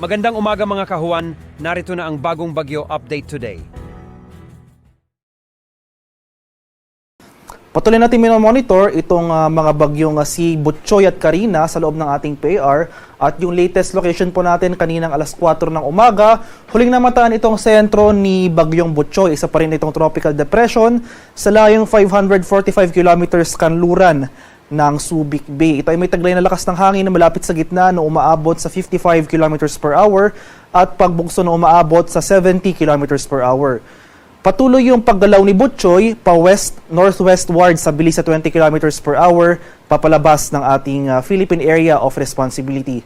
Magandang umaga mga kahuan, narito na ang bagong bagyo update today. Patuloy natin minomonitor itong ah, mga bagyong ah, si Butchoy at Karina sa loob ng ating PAR at yung latest location po natin kaninang alas 4 ng umaga. Huling namataan itong sentro ni Bagyong Butchoy, isa pa rin itong tropical depression sa layong 545 kilometers kanluran ng Subic Bay. Ito ay may taglay na lakas ng hangin na malapit sa gitna na umaabot sa 55 kilometers per hour at pagbugso na umaabot sa 70 kilometers per hour. Patuloy yung paggalaw ni Butchoy pa west northwestward sa bilis sa 20 kilometers per hour papalabas ng ating uh, Philippine Area of Responsibility.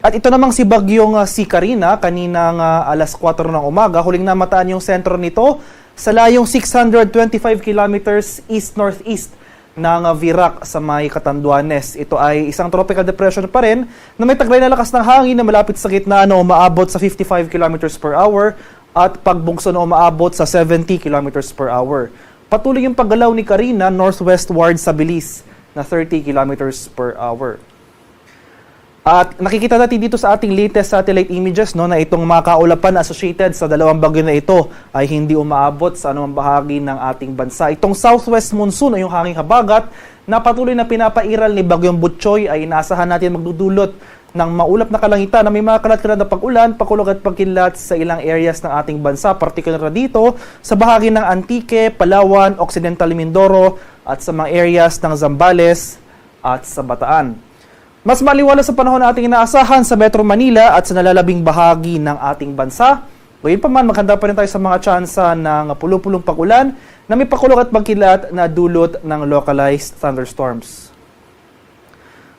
At ito namang si bagyong uh, si Karina kaninang uh, alas 4 ng umaga huling namataan yung sentro nito sa layong 625 kilometers east-northeast ng Virac sa may Catanduanes. Ito ay isang tropical depression pa rin na may taglay na lakas ng hangin na malapit sa gitna na umaabot sa 55 kilometers per hour at pagbungso na umaabot sa 70 kilometers per hour. Patuloy yung paggalaw ni Karina northwestward sa bilis na 30 kilometers per hour. At nakikita natin dito sa ating latest satellite images no, na itong mga kaulapan associated sa dalawang bagyo na ito ay hindi umaabot sa anumang bahagi ng ating bansa. Itong southwest monsoon ay yung hanging habagat na patuloy na pinapairal ni Bagyong Butchoy ay inaasahan natin magdudulot ng maulap na kalangitan na may mga kalat-kalat na pag-ulan, pakulog at pagkilat sa ilang areas ng ating bansa, partikular dito sa bahagi ng Antique, Palawan, Occidental Mindoro at sa mga areas ng Zambales at sa Bataan. Mas maliwala sa panahon na ating inaasahan sa Metro Manila at sa nalalabing bahagi ng ating bansa. Gayun pa man, maghanda pa rin tayo sa mga tsansa ng pulupulong pag-ulan na may pakulog at pagkilat na dulot ng localized thunderstorms.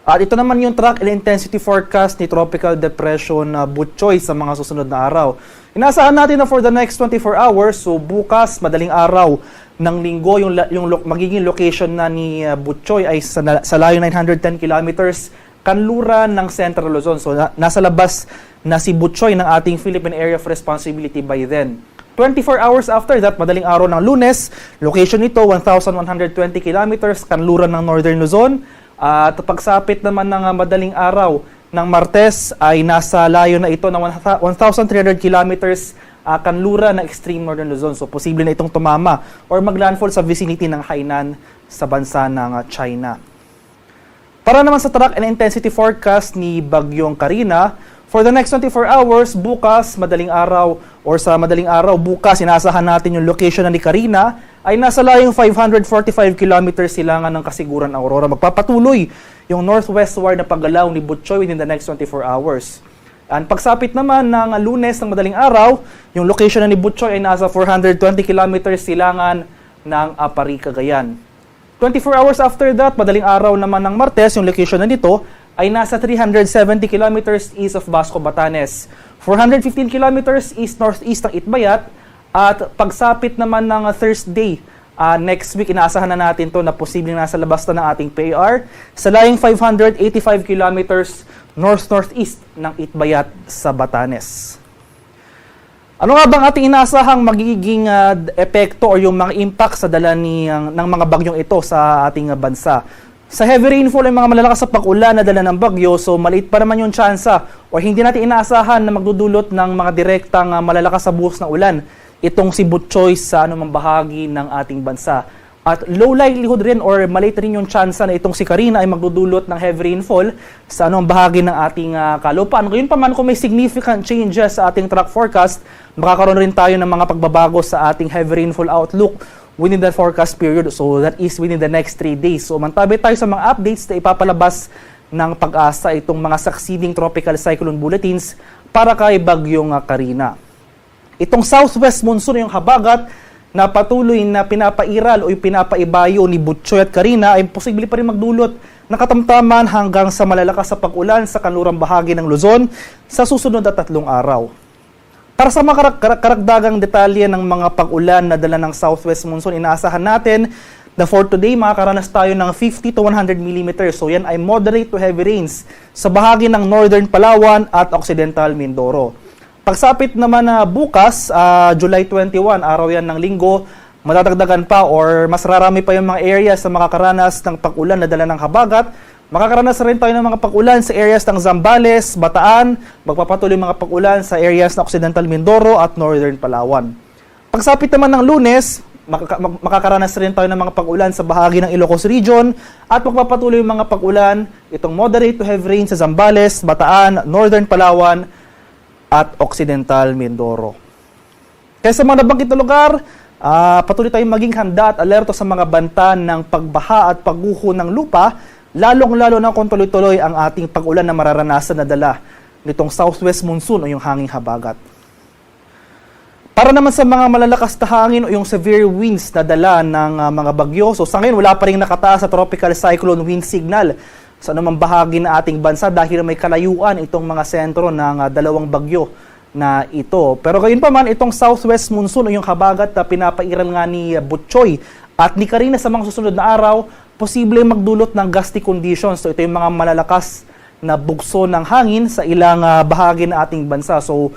At ito naman yung track and intensity forecast ni Tropical Depression uh, Butchoy sa mga susunod na araw. Inaasahan natin na for the next 24 hours, so bukas, madaling araw ng linggo, yung, yung magiging location na ni uh, Butchoy ay sa, sa layo 910 kilometers kanluran ng Central Luzon. So na- nasa labas na si Butchoy ng ating Philippine Area of Responsibility by then. 24 hours after that, madaling araw ng lunes, location nito 1,120 kilometers kanluran ng Northern Luzon. At pagsapit naman ng uh, madaling araw ng Martes ay nasa layo na ito ng 1,300 kilometers uh, kanlura ng extreme northern Luzon. So posible na itong tumama or maglandfall sa vicinity ng Hainan sa bansa ng uh, China. Para naman sa track and intensity forecast ni Bagyong Karina, for the next 24 hours, bukas, madaling araw, or sa madaling araw, bukas, inaasahan natin yung location na ni Karina, ay nasa layong 545 kilometers silangan ng kasiguran Aurora. Magpapatuloy yung northwestward na paggalaw ni Butchoy within the next 24 hours. And pagsapit naman ng lunes ng madaling araw, yung location na ni Butchoy ay nasa 420 kilometers silangan ng Apari, Cagayan. 24 hours after that, madaling araw naman ng Martes, yung location na nito ay nasa 370 kilometers east of Basco, Batanes. 415 kilometers east-northeast ng Itbayat. At pagsapit naman ng Thursday, uh, next week, inaasahan na natin to na posibleng nasa labas na ng ating PAR sa laying 585 kilometers north-northeast ng Itbayat sa Batanes. Ano nga bang ating inaasahang magiging uh, epekto o yung mga impact sa dala ni, ang- ng mga bagyong ito sa ating uh, bansa? Sa heavy rainfall ay mga malalakas sa pag-ulan na dala ng bagyo, so maliit pa naman yung tsansa o hindi natin inaasahan na magdudulot ng mga direktang uh, malalakas sa buhos ng ulan itong si Butchoy sa anumang bahagi ng ating bansa. At low likelihood rin or maliit rin yung tsansa na itong si Karina ay magdudulot ng heavy rainfall sa anong bahagi ng ating uh, kalupaan. Ngayon pa man kung may significant changes sa ating track forecast, makakaroon rin tayo ng mga pagbabago sa ating heavy rainfall outlook within the forecast period. So that is within the next 3 days. So mantabi tayo sa mga updates na ipapalabas ng pag-asa itong mga succeeding tropical cyclone bulletins para kay Bagyong uh, Karina. Itong southwest monsoon yung habagat na patuloy na pinapairal o pinapaibayo ni Butchoy at Karina ay posible pa rin magdulot ng katamtaman hanggang sa malalakas sa pag-ulan sa kanlurang bahagi ng Luzon sa susunod na tatlong araw. Para sa mga karak- karagdagang detalye ng mga pag-ulan na dala ng southwest monsoon, inaasahan natin na for today makakaranas tayo ng 50 to 100 mm. So yan ay moderate to heavy rains sa bahagi ng northern Palawan at occidental Mindoro. Pagsapit naman na bukas, ah, July 21, araw yan ng linggo, matatagdagan pa or mas rarami pa yung mga areas na makakaranas ng pag-ulan na dala ng habagat Makakaranas rin tayo ng mga pag-ulan sa areas ng Zambales, Bataan, magpapatuloy mga pag-ulan sa areas ng Occidental Mindoro at Northern Palawan. Pagsapit naman ng lunes, makaka- mak- makakaranas rin tayo ng mga pag-ulan sa bahagi ng Ilocos Region at magpapatuloy yung mga pag-ulan, itong moderate to heavy rain sa Zambales, Bataan, Northern Palawan at Occidental Mindoro. Kaya sa mga nabanggit na lugar, ah, patuloy tayong maging handa at alerto sa mga banta ng pagbaha at pagguho ng lupa, lalong-lalo na kung tuloy-tuloy ang ating pag-ulan na mararanasan na dala nitong southwest monsoon o yung hanging habagat. Para naman sa mga malalakas na hangin o yung severe winds na dala ng ah, mga bagyo, so sa ngayon wala pa rin nakataas sa tropical cyclone wind signal sa anumang bahagi ng ating bansa dahil may kalayuan itong mga sentro ng ah, dalawang bagyo na ito. Pero gayon pa man, itong southwest monsoon o yung habagat na pinapairal nga ni Butchoy at ni Karina sa mga susunod na araw, posible magdulot ng gusty conditions. So ito yung mga malalakas na bugso ng hangin sa ilang ah, bahagi ng ating bansa. So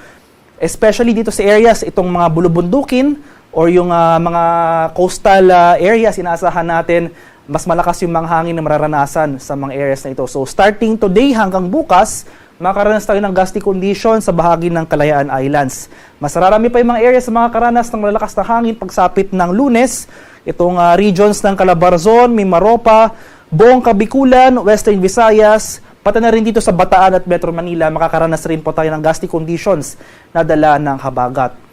especially dito sa areas itong mga bulubundukin or yung ah, mga coastal ah, areas inaasahan natin mas malakas yung mga hangin na mararanasan sa mga areas na ito. So starting today hanggang bukas, makakaranas tayo ng gusty condition sa bahagi ng Kalayaan Islands. Mas mararami pa yung mga areas na makakaranas ng malalakas na hangin pagsapit ng lunes. Itong ah, regions ng Calabarzon, Mimaropa, buong Kabikulan, Western Visayas, Pati na rin dito sa Bataan at Metro Manila, makakaranas rin po tayo ng gusty conditions na dala ng habagat.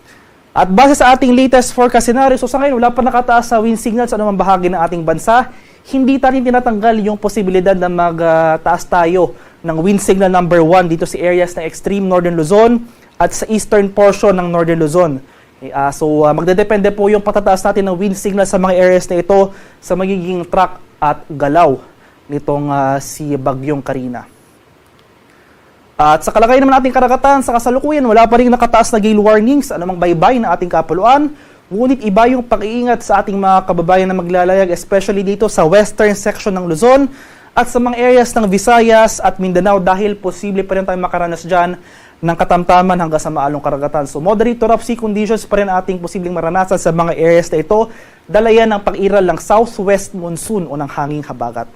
At base sa ating latest forecast scenario, so sa ngayon wala pa nakataas sa wind signal sa anumang bahagi ng ating bansa. Hindi tayo tinatanggal yung posibilidad na magtaas tayo ng wind signal number 1 dito sa areas ng extreme northern Luzon at sa eastern portion ng northern Luzon. Ah, so ah, magdedepende po yung patataas natin ng wind signal sa mga areas na ito sa magiging track at galaw nitong ah, si Bagyong Karina. At sa kalagayan naman ating karagatan, sa kasalukuyan, wala pa rin nakataas na gale warnings, anumang baybay ng ating kapuluan. Ngunit iba yung pag-iingat sa ating mga kababayan na maglalayag, especially dito sa western section ng Luzon at sa mga areas ng Visayas at Mindanao dahil posible pa rin tayong makaranas dyan ng katamtaman hanggang sa maalong karagatan. So moderate to rough sea conditions pa rin ating posibleng maranasan sa mga areas na ito, dalayan ng pag-iral ng southwest monsoon o ng hanging habagat.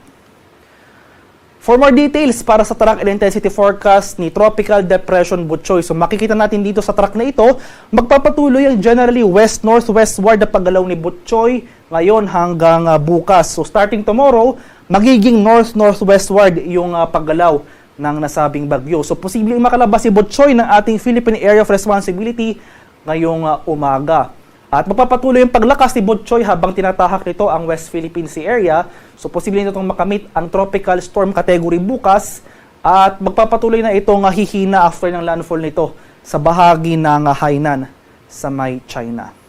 For more details para sa track and intensity forecast ni Tropical Depression Butchoy, so makikita natin dito sa track na ito, magpapatuloy ang generally west-northwestward na paggalaw ni Butchoy ngayon hanggang ah, bukas. So starting tomorrow, magiging north-northwestward yung ah, paggalaw ng nasabing bagyo. So posibleng makalabas si Butchoy ng ating Philippine Area of Responsibility ngayong ah, umaga. At magpapatuloy yung paglakas ni Butchoy habang tinatahak nito ang West Philippine Sea Area. So posible nito itong makamit ang tropical storm category bukas at magpapatuloy na itong hihina after ng landfall nito sa bahagi ng Hainan sa may China.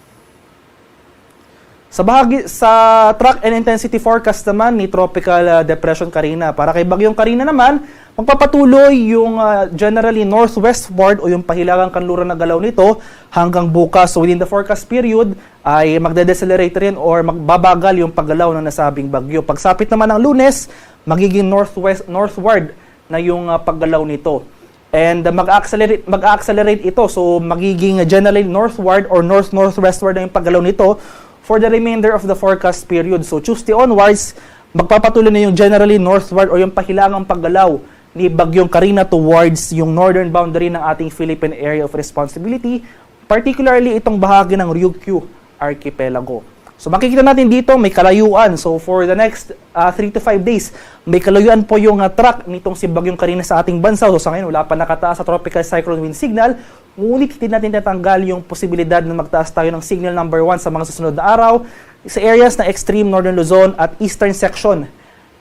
Sa bahagi sa track and intensity forecast naman ni Tropical ah, Depression Karina. Para kay Bagyong Karina naman, magpapatuloy yung ah, generally northwestward o yung pahilagang kanluran na galaw nito hanggang bukas. So within the forecast period ay magde-decelerate rin or magbabagal yung paggalaw ng nasabing bagyo. Pagsapit naman ng lunes, magiging northwest northward na yung ah, paggalaw nito. And uh, mag-accelerate mag-accelerate ito. So magiging generally northward or north-northwestward na yung paggalaw nito for the remainder of the forecast period. So Tuesday onwards, magpapatuloy na yung generally northward o yung pahilangang paggalaw ni Bagyong Karina towards yung northern boundary ng ating Philippine Area of Responsibility, particularly itong bahagi ng Ryukyu Archipelago. So makikita natin dito may kalayuan. So for the next 3 to 5 days, may kalayuan po yung uh, track nitong si Bagyong Karina sa ating bansa. So sa ngayon wala pa nakataas sa tropical cyclone wind signal. Ngunit hindi natin tatanggal yung posibilidad na magtaas tayo ng signal number 1 sa mga susunod na araw sa areas ng extreme northern Luzon at eastern section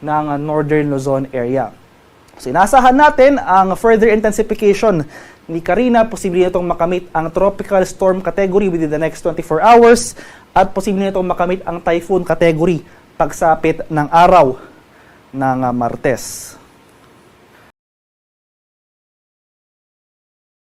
ng uh, northern Luzon area. So inasahan natin ang further intensification ni Karina, posible nitong makamit ang tropical storm category within the next 24 hours at posible nitong makamit ang typhoon category pagsapit ng araw ng uh, Martes.